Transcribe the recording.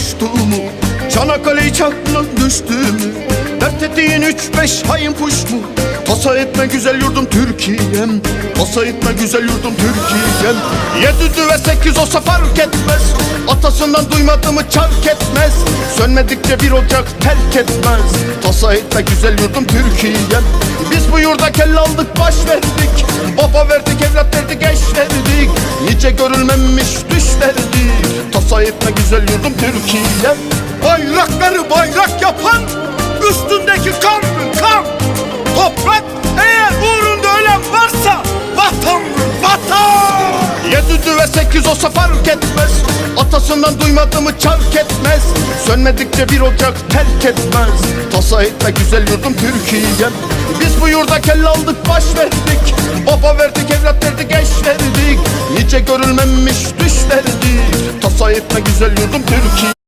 uçtu mu? Çanakkale çakmak düştü mü? Dert ettiğin üç beş hayın puş mu? Tasa etme güzel yurdum Türkiye'm Tasa etme güzel yurdum Türkiye'm Yedi düve sekiz olsa fark etmez Atasından duymadığımı çark etmez Sönmedikçe bir ocak terk etmez Tasa etme güzel yurdum Türkiye'm Biz bu yurda kelle aldık baş verdik Baba verdik evlat verdik eş verdik Nice görülmemiş düş verdik Tasa güzel yurdum Türkiye'm Bayrakları bayrak yapan Üstündeki kan kan? Toprak eğer uğrunda ölen varsa Vatandır vatan? Yedi düve sekiz olsa fark etmez. Atasından duymadığımı çark etmez. Sönmedikçe bir ocak terk etmez. Tasa etme güzel yurdum Türkiye'm Biz bu yurda kelle aldık baş verdik. Baba verdik evlat verdik eş verdik. Nice görülmemiş Tasa etme güzel yurdum. Türkiye